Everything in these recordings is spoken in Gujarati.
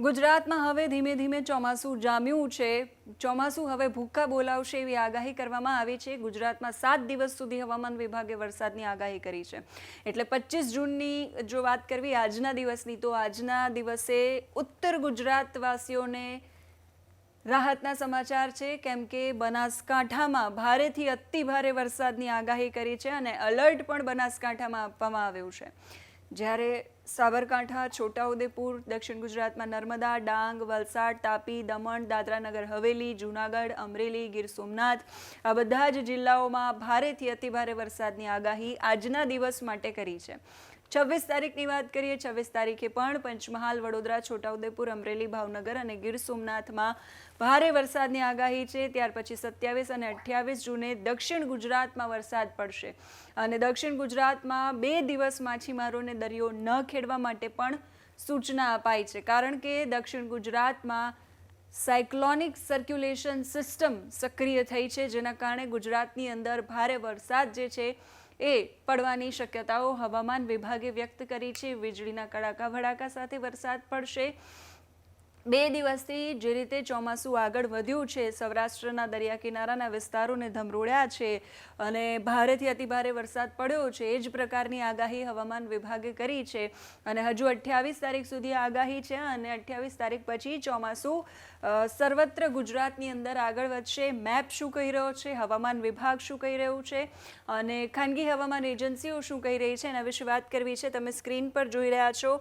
ગુજરાતમાં હવે ધીમે ધીમે ચોમાસું જામ્યું છે. ચોમાસું હવે ભૂક્કા બોલાવશે એવી આગાહી કરવામાં આવી છે. ગુજરાતમાં સાત દિવસ સુધી હવામાન વિભાગે વરસાદની આગાહી કરી છે. એટલે પચીસ જૂનની જો વાત કરવી આજના દિવસની, તો આજના દિવસે ઉત્તર ગુજરાતવાસીઓને રાહતના સમાચાર છે. કેમ કે બનાસકાંઠામાં ભારેથી અતિ ભારે વરસાદની આગાહી કરી છે અને અલર્ટ પણ બનાસકાંઠામાં આપવામાં આવ્યું છે. જ્યારે સાબરકાંઠા, છોટાઉદેપુર, દક્ષિણ ગુજરાતમાં નર્મદા, ડાંગ, વલસાડ, તાપી, દમણ, દાદરાનગર, હવેલી, જૂનાગઢ, અમરેલી, ગીર સોમનાથ આ બધા જ જિલ્લાઓમાં ભારેથી અતિભારે વરસાદની આગાહી આજના દિવસ માટે કરી છે. છવ્વીસ તારીખની વાત કરીએ, છવ્વીસ તારીખે પણ પંચમહાલ, વડોદરા, છોટાઉદેપુર, અમરેલી, ભાવનગર અને ગીર સોમનાથમાં ભારે વરસાદની આગાહી છે. ત્યાર પછી સત્યાવીસ અને અઠ્યાવીસ જૂને દક્ષિણ ગુજરાતમાં વરસાદ પડશે. અને દક્ષિણ ગુજરાતમાં બે દિવસ માછીમારોને દરિયો ન ખેડવા માટે પણ સૂચના અપાઈ છે. કારણ કે દક્ષિણ ગુજરાતમાં સાયક્લોનિક સર્ક્યુલેશન સિસ્ટમ સક્રિય થઈ છે, જેના કારણે ગુજરાતની અંદર ભારે વરસાદ જે છે એ પડવાની શક્યતાઓ હવામાન વિભાગે વ્યક્ત કરી છે. વીજળીના કડાકા ભડાકા સાથે વરસાદ પડશે. બે દિવસથી જે રીતે ચોમાસું આગળ વધ્યું છે, સૌરાષ્ટ્રના દરિયા કિનારાના વિસ્તારોને ધમરોળ્યા છે અને ભારેથી અતિભારે વરસાદ પડ્યો છે, એ જ પ્રકારની આગાહી હવામાન વિભાગે કરી છે. અને હજુ અઠ્યાવીસ તારીખ સુધી આગાહી છે અને અઠ્યાવીસ તારીખ પછી ચોમાસું સર્વત્ર ગુજરાતની અંદર આગળ વધશે. મેપ શું કહી રહ્યો છે? હવામાન વિભાગ શું કહી રહ્યું છે? અને ખાનગી હવામાન એજન્સીઓ શું કહી રહી છે? એના વિશે વાત કરવી છે. તમે સ્ક્રીન પર જોઈ રહ્યા છો.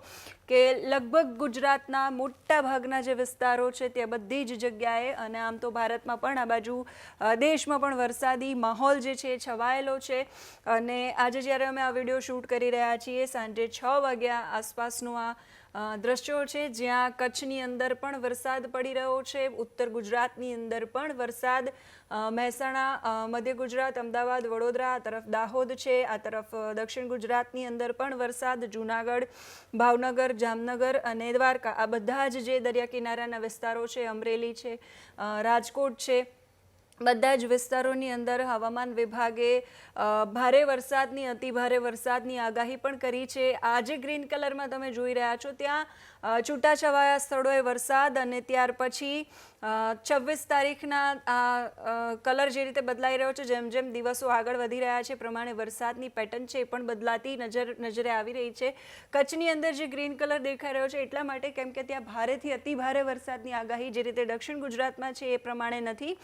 કે લગભગ ગુજરાતના મોટા ભાગના જે વિસ્તારો છે તે બધી જ જગ્યાએ અને આમ તો ભારતમાં પણ આ બાજુ દેશમાં પણ વરસાદી માહોલ જે છે એ છવાયેલો છે. અને આજે જ્યારે અમે આ વીડિયો શૂટ કરી રહ્યા છીએ, સાંજે છ વાગ્યા આસપાસનું આ દ્રશ્યો છે જ્યાં કચ્છની અંદર પણ વરસાદ પડી રહ્યો છે, ઉત્તર ગુજરાતની અંદર પણ વરસાદ. મહેસાણા મધ્ય ગુજરાત, અમદાવાદ, વડોદરા, આ તરફ દાહોદ છે, આ તરફ દક્ષિણ ગુજરાતની અંદર પણ વરસાદ. જૂનાગઢ, ભાવનગર, જામનગર અને દ્વારકા, આ બધા જ જે દરિયા કિનારાના વિસ્તારો છે, અમરેલી છે રાજકોટ છે. બધા જ વિસ્તારોની અંદર હવામાન વિભાગે ભારે વરસાદની અતિ ભારે વરસાદની આગાહી પણ કરી છે. આજે ગ્રીન કલરમાં તમે જોઈ રહ્યા છો, ત્યાં છૂટાછવાયા સ્થળોએ વરસાદ અને ત્યાર પછી છવ્વીસ તારીખના આ કલર જે રીતે બદલાઈ રહ્યો છે, જેમ જેમ દિવસો આગળ વધી રહ્યા છે પ્રમાણે વરસાદની પેટર્ન છે એ પણ બદલાતી નજર, નજરે આવી રહી છે. કચ્છની અંદર જે ગ્રીન કલર દેખાઈ રહ્યો છે, એટલા માટે કેમ કે ત્યાં ભારેથી અતિ ભારે વરસાદની આગાહી જે રીતે દક્ષિણ ગુજરાતમાં છે, એ પ્રમાણે નથી.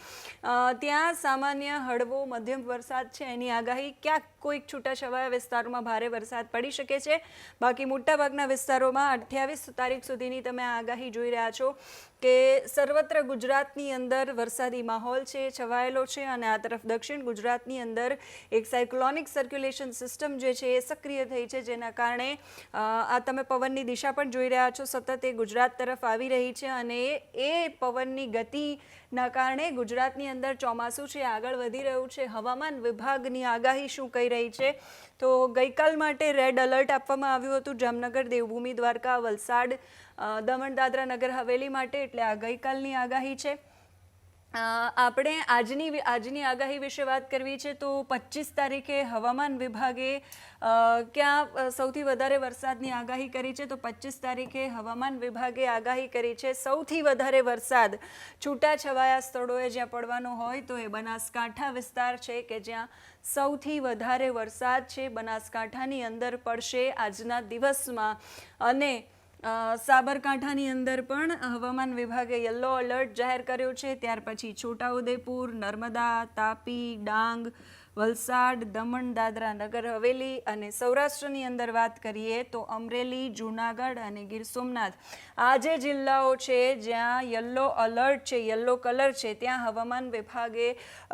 ત્યાં સામાન્ય હળવો મધ્યમ વરસાદ છે, એની આગાહી ક્યાંક કોઈક છૂટાછવાયા વિસ્તારોમાં ભારે વરસાદ પડી શકે છે. બાકી મોટાભાગના વિસ્તારોમાં અઠ્યાવીસ તારીખ સુધીની તમે આગાહી જોઈ રહ્યા છો કે સર્વત્ર ગુજરાતની અંદર વરસાદી માહોલ છે, છવાયેલો છે અને આ તરફ દક્ષિણ ગુજરાતની અંદર એક સાયક્લોનિક સર્ક્યુલેશન સિસ્ટમ જે છે એ સક્રિય થઈ છે, જેના કારણે આ તમે પવનની દિશા પણ જોઈ રહ્યા છો. સતત એ ગુજરાત તરફ આવી રહી છે અને એ પવનની ગતિના કારણે ગુજરાતની અંદર ચોમાસું છે, આગળ વધી રહ્યું છે. હવામાન વિભાગની આગાહી શું કહી રહી છે? તો ગઈકાલ માટે રેડ એલર્ટ આપવામાં આવ્યું હતું. જામનગર, દેવભૂમિ, દ્વારકા, વલસાડ અ, દમણ દાદરા નગર હવેલી માટે એટલે આ ગઈકાલની આગાહી છે. આપણે આજની આજની આગાહી વિશે વાત કરવી છે તો પચીસ તારીખે હવામાન વિભાગે ક્યાં સૌથી વધારે વરસાદની આગાહી કરી છે તો પચીસ તારીખે હવામાન વિભાગે આગાહી કરી છે સૌથી વધારે વરસાદ છૂટાછવાયા સ્થળોએ જ્યાં પડવાનો હોય તો એ બનાસકાંઠા વિસ્તાર છે કે જ્યાં સૌથી વધારે વરસાદ છે. બનાસકાંઠાની અંદર પડશે આજના દિવસમાં અને સાબરકાંઠાની અંદર પણ હવામાન વિભાગે યલો એલર્ટ જાહેર કર્યો છે. ત્યાર પછી છોટાઉદેપુર, નર્મદા, તાપી, ડાંગ વલસાડ, દમણ, દાદરા નગર, હવેલી અને સૌરાષ્ટ્રની અંદર વાત કરીએ તો અમરેલી, જૂનાગઢ અને ગીર સોમનાથ. આ જે જિલ્લાઓ છે, જ્યાં યલો અલર્ટ છે, યલો કલર છે, ત્યાં હવામાન વિભાગે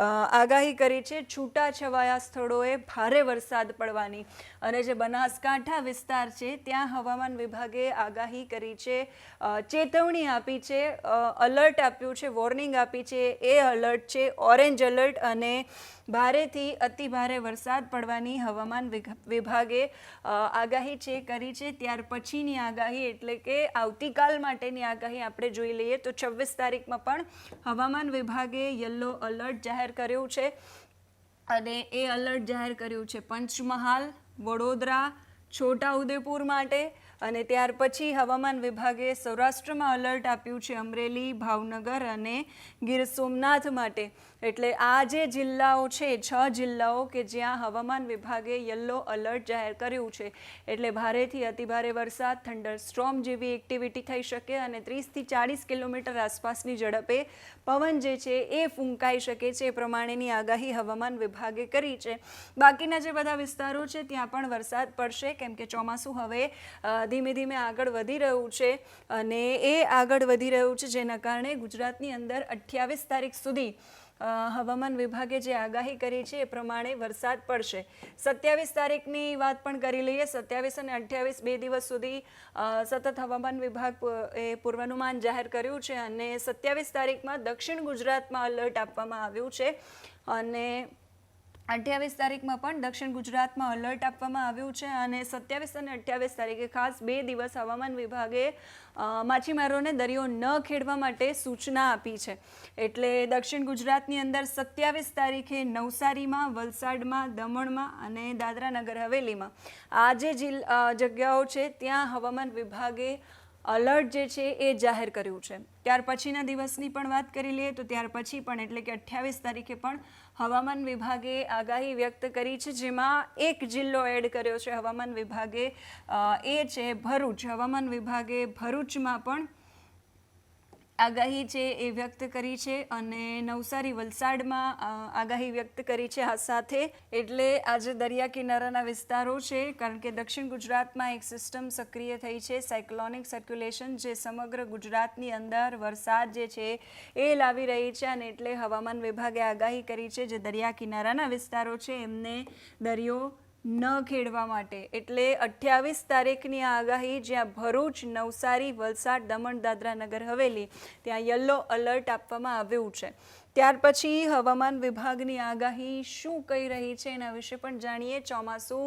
આગાહી કરી છે. છૂટાછવાયા સ્થળોએ ભારે વરસાદ પડવાની અને જે બનાસકાંઠા વિસ્તાર છે, ત્યાં હવામાન વિભાગે આગાહી કરી છે. ચેતવણી આપી છે અલર્ટ આપ્યું છે વોર્નિંગ આપી છે. એ અલર્ટ છે ઓરેન્જ એલર્ટ અને ભારેથી અતિ ભારે વરસાદ પડવાની હવામાન વિભાગે આગાહી છે, કરી છે. ત્યાર પછીની આગાહી એટલે કે આવતીકાલ માટેની આગાહી આપણે જોઈ લઈએ તો છવ્વીસ તારીખમાં પણ હવામાન વિભાગે યલો અલર્ટ જાહેર કર્યું છે અને એ અલર્ટ જાહેર કર્યું છે પંચમહાલ, વડોદરા, છોટાઉદેપુર માટે અને ત્યાર પછી હવામાન વિભાગે સૌરાષ્ટ્રમાં અલર્ટ આપ્યું છે અમરેલી, ભાવનગર અને ગીર સોમનાથ માટે. એટલે આ જે જિલ્લાઓ છે, છ જિલ્લાઓ કે જ્યાં હવામાન વિભાગે યલો અલર્ટ જાહેર કર્યું છે, એટલે ભારેથી અતિભારે વરસાદ થંડર સ્ટ્રોમ જેવી એક્ટિવિટી થઈ શકે અને ત્રીસથી ચાળીસ કિલોમીટર આસપાસની ઝડપે પવન જે છે એ ફૂંકાઈ શકે છે, એ પ્રમાણેની આગાહી હવામાન વિભાગે કરી છે. બાકીના જે બધા વિસ્તારો છે, ત્યાં પણ વરસાદ પડશે, કેમ કે ચોમાસું હવે ધીમે ધીમે આગળ વધી રહ્યું છે અને એ આગળ વધી રહ્યું છે, જેના કારણે ગુજરાતની અંદર અઠ્યાવીસ તારીખ સુધી હવામાન વિભાગે જે આગાહી કરી છે એ પ્રમાણે વરસાદ પડશે. સત્યાવીસ તારીખની વાત પણ કરી લઈએ. સત્યાવીસ અને અઠ્યાવીસ બે દિવસ સુધી સતત હવામાન વિભાગ એ પૂર્વાનુમાન જાહેર કર્યું છે અને સત્યાવીસ તારીખમાં દક્ષિણ ગુજરાતમાં અલર્ટ આપવામાં આવ્યું છે. અને અઠ્યાવીસ તારીખમાં પણ દક્ષિણ ગુજરાતમાં અલર્ટ આપવામાં આવ્યું છે અને સત્યાવીસ અને અઠ્યાવીસ તારીખે ખાસ બે દિવસ હવામાન વિભાગે માછીમારોને દરિયો ન ખેડવા માટે સૂચના આપી છે. એટલે દક્ષિણ ગુજરાતની અંદર સત્યાવીસ તારીખે નવસારીમાં, વલસાડમાં, દમણમાં અને દાદરા નગર હવેલીમાં. આ જે જગ્યાઓ છે, ત્યાં હવામાન વિભાગે અલર્ટ જે છે એ જાહેર કર્યું છે. ત્યાર પછીના દિવસની પણ વાત કરી લઈએ તો ત્યાર પછી પણ એટલે કે અઠ્યાવીસ તારીખે પણ હવામાન વિભાગે આગાહી વ્યક્ત કરી છે, જેમાં એક જિલ્લો એડ કર્યો છે. હવામાન વિભાગે એ છે ભરૂચ. હવામાન વિભાગે ભરૂચમાં પણ આગાહી છે એ વ્યક્ત કરી છે અને નવસારી વલસાડમાં આગાહી વ્યક્ત કરી છે આ સાથે. એટલે આજે દરિયા કિનારાના વિસ્તારો છે, કારણ કે દક્ષિણ ગુજરાતમાં એક સિસ્ટમ સક્રિય થઈ છે સાયક્લોનિક સર્ક્યુલેશન જે સમગ્ર ગુજરાતની અંદર વરસાદ જે છે એ લાવી રહી છે અને એટલે હવામાન વિભાગે આગાહી કરી છે જે દરિયા કિનારાના વિસ્તારો છે, એમને દરિયો ન ખેડવા માટે. એટલે અઠ્યાવીસ તારીખની આગાહી જ્યાં ભરૂચ, નવસારી, વલસાડ, દમણ, દાદરા નગર હવેલી, ત્યાં યલો અલર્ટ આપવામાં આવ્યું છે. ત્યાર પછી હવામાન વિભાગની આગાહી શું કહી રહી છે એના વિશે પણ જાણીએ. ચોમાસું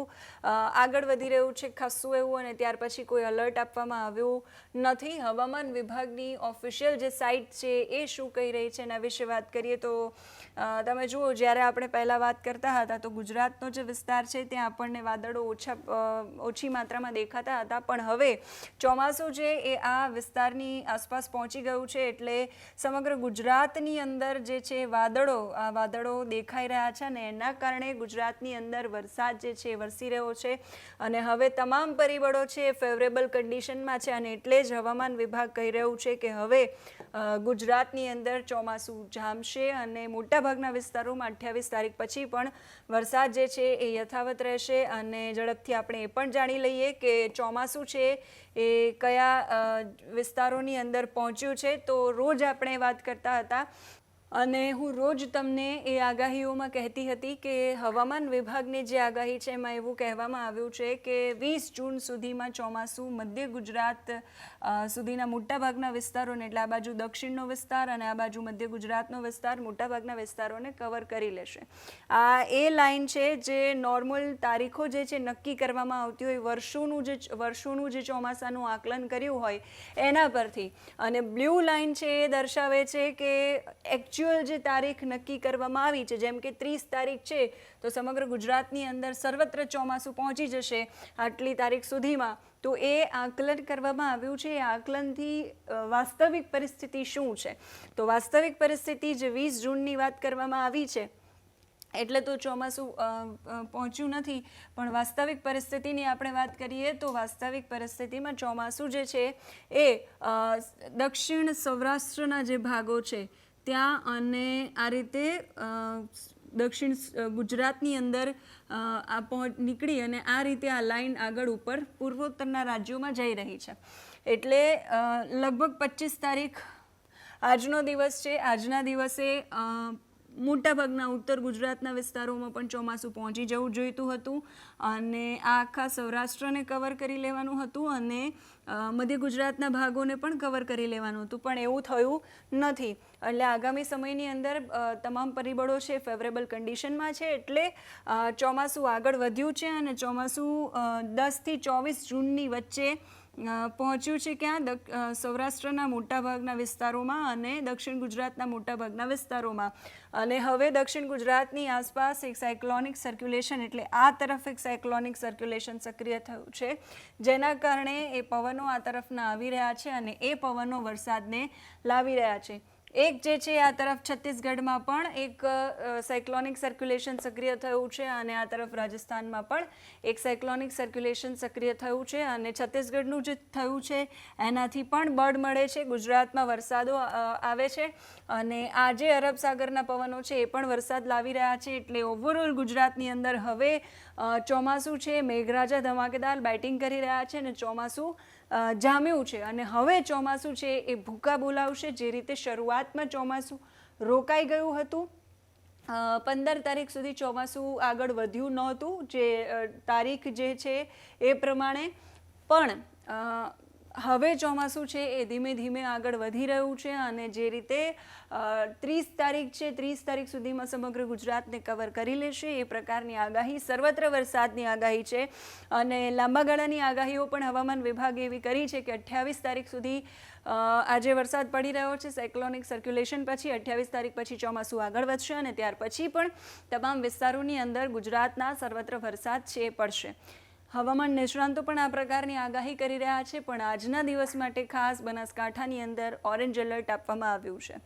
આગળ વધી રહ્યું છે ખાસું એવું અને ત્યાર પછી કોઈ અલર્ટ આપવામાં આવ્યું નથી. હવામાન વિભાગની ઓફિશિયલ જે સાઇટ છે એ શું કહી રહી છે એના વિશે વાત કરીએ તો તમે જુઓ જ્યારે આપણે પહેલાં વાત કરતા હતા તો ગુજરાતનો જે વિસ્તાર છે ત્યાં આપણને વાદળો ઓછા ઓછી માત્રામાં દેખાતા હતા. પણ હવે ચોમાસું છે એ આ વિસ્તારની આસપાસ પહોંચી ગયું છે એટલે સમગ્ર ગુજરાતની અંદર જે છે, વાદળો, આ વાદળો દેખાઈ રહ્યા છે અને એના કારણે ગુજરાતની અંદર વરસાદ જે છે, વરસી રહ્યો છે. અને હવે તમામ પરિબળો છે, એ ફેવરેબલ કન્ડિશનમાં છે અને એટલે જ હવામાન વિભાગ કહી રહ્યું છે કે હવે ગુજરાતની અંદર ચોમાસું જામશે અને મોટાભાગના વિસ્તારોમાં અઠ્યાવીસ તારીખ પછી પણ વરસાદ જે છે, એ યથાવત રહેશે. અને ઝડપથી આપણે એ પણ જાણી લઈએ કે ચોમાસું છે, એ કયા વિસ્તારોની અંદર પહોંચ્યું છે. તો રોજ આપણે વાત કરતા હતા અને હું રોજ તમને એ આગાહીઓમાં કહેતી હતી કે હવામાન વિભાગની જે આગાહી છે એમાં એવું કહેવામાં આવ્યું છે કે વીસ જૂન સુધીમાં ચોમાસું મધ્ય ગુજરાત સુધીના મોટાભાગના વિસ્તારોને, એટલે આ બાજુ દક્ષિણનો વિસ્તાર અને આ બાજુ મધ્ય ગુજરાતનો વિસ્તાર મોટાભાગના વિસ્તારોને કવર કરી લેશે. આ એ લાઇન છે જે નોર્મલ તારીખો જે છે નક્કી કરવામાં આવતી હોય, વર્ષોનું જે વર્ષોનું જે ચોમાસાનું આકલન કર્યું હોય, એના પરથી. અને બ્લુ લાઇન છે એ દર્શાવે છે કે એકચ્યુઅલ જે તારીખ નક્કી કરવામાં આવી છે, જેમ કે ત્રીસ તારીખ છે, તો સમગ્ર ગુજરાતની અંદર સર્વત્ર ચોમાસું પહોંચી જશે આટલી તારીખ સુધીમાં. તો એ આકલન કરવામાં આવ્યું છે, એ આકલનથી વાસ્તવિક પરિસ્થિતિ શું છે? તો વાસ્તવિક પરિસ્થિતિ જે વીસ જૂનની વાત કરવામાં આવી છે, એટલે તો ચોમાસું પહોંચ્યું નથી. પણ વાસ્તવિક પરિસ્થિતિની આપણે વાત કરીએ તો વાસ્તવિક પરિસ્થિતિમાં ચોમાસું જે છે, એ દક્ષિણ સૌરાષ્ટ્રના જે ભાગો છે ત્યાં અને આ રીતે દક્ષિણ ગુજરાતની અંદર આ પહોંચ નીકળી અને આ રીતે આ લાઈન આગળ ઉપર પૂર્વોત્તરના રાજ્યોમાં જઈ રહી છે. એટલે લગભગ પચીસ તારીખ આજનો દિવસ છે. આજના દિવસે મોટાભાગના ઉત્તર ગુજરાતના વિસ્તારોમાં પણ ચોમાસું પહોંચી જવું જોઈતું હતું અને આ આખા સૌરાષ્ટ્રને કવર કરી લેવાનું હતું અને મધ્ય ગુજરાતના ભાગોને પણ કવર કરી લેવાનું હતું, પણ એવું થયું નથી. એટલે આગામી સમયની અંદર તમામ પરિબળો છે ફેવરેબલ કન્ડિશનમાં છે એટલે ચોમાસું આગળ વધ્યું છે અને ચોમાસું દસથી ચોવીસ જૂનની વચ્ચે પહોંચ્યું છે ક્યાં? સૌરાષ્ટ્રના મોટાભાગના વિસ્તારોમાં અને દક્ષિણ ગુજરાતના મોટાભાગના વિસ્તારોમાં. અને હવે દક્ષિણ ગુજરાતની આસપાસ એક સાયક્લોનિક સર્ક્યુલેશન એટલે આ તરફ એક સાયક્લોનિક સર્ક્યુલેશન સક્રિય થયું છે. જેના કારણે એ પવનો આ તરફના આવી રહ્યા છે અને એ પવનો વરસાદને લાવી રહ્યા છે. એક જે છે આ તરફ છત્તીસગઢમાં પણ એક સાયક્લોનિક સર્ક્યુલેશન સક્રિય થયું છે અને આ તરફ રાજસ્થાનમાં પણ એક સાયક્લોનિક સર્ક્યુલેશન સક્રિય થયું છે અને છત્તીસગઢનું જે થયું છે. એનાથી પણ બળ મળે છે. ગુજરાતમાં વરસાદો આવે છે અને આ જે અરબ સાગરના પવનો છે એ પણ વરસાદ લાવી રહ્યા છે એટલે ઓવરઓલ ગુજરાતની અંદર હવે ચોમાસું છે. મેઘરાજા ધમાકેદાર બેટિંગ કરી રહ્યા છે અને ચોમાસું જામ્યું છે. અને હવે ચોમાસું છે એ ભૂકા બોલાવશે. જે રીતે શરૂઆતમાં ચોમાસું રોકાઈ ગયું હતું પંદર તારીખ સુધી ચોમાસું આગળ વધ્યું નહોતું. જે તારીખ જે છે એ પ્રમાણે પણ હવે ચોમાસું છે, એ ધીમે ધીમે આગળ વધી રહ્યું છે અને જે રીતે ત્રીસ તારીખ છે, ત્રીસ તારીખ સુધીમાં સમગ્ર ગુજરાતને કવર કરી લેશે, એ પ્રકારની આગાહી, સર્વત્ર વરસાદની આગાહી છે અને લાંબા ગાળાની આગાહીઓ પણ હવામાન વિભાગે એવી કરી છે કે અઠ્યાવીસ તારીખ સુધી આજે વરસાદ પડી રહ્યો છે સાયક્લોનિક સર્ક્યુલેશન પછી અઠ્યાવીસ તારીખ પછી ચોમાસું આગળ વધશે અને ત્યાર પછી પણ તમામ વિસ્તારોની અંદર ગુજરાતના સર્વત્ર વરસાદ છે એ પડશે. હવામાન નિષ્ણાંતો પણ આ પ્રકારની આગાહી કરી રહ્યા છે, પણ આજના દિવસ માટે ખાસ બનાસકાંઠાની અંદર ઓરેન્જ એલર્ટ આપવામાં આવ્યું છે.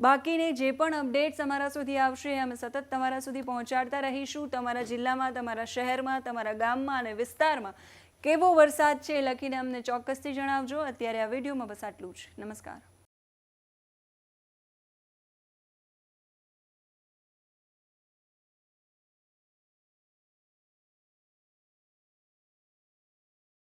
બાકીની જે પણ અપડેટ્સ અમારા સુધી આવશે, અમે સતત તમારા સુધી પહોંચાડતા રહીશું. તમારા જિલ્લામાં, તમારા શહેરમાં, તમારા ગામમાં અને વિસ્તારમાં કેવો વરસાદ છે લખીને અમને ચોક્કસથી જણાવજો. અત્યારે આ વિડીયોમાં બસ આટલું જ. નમસ્કાર.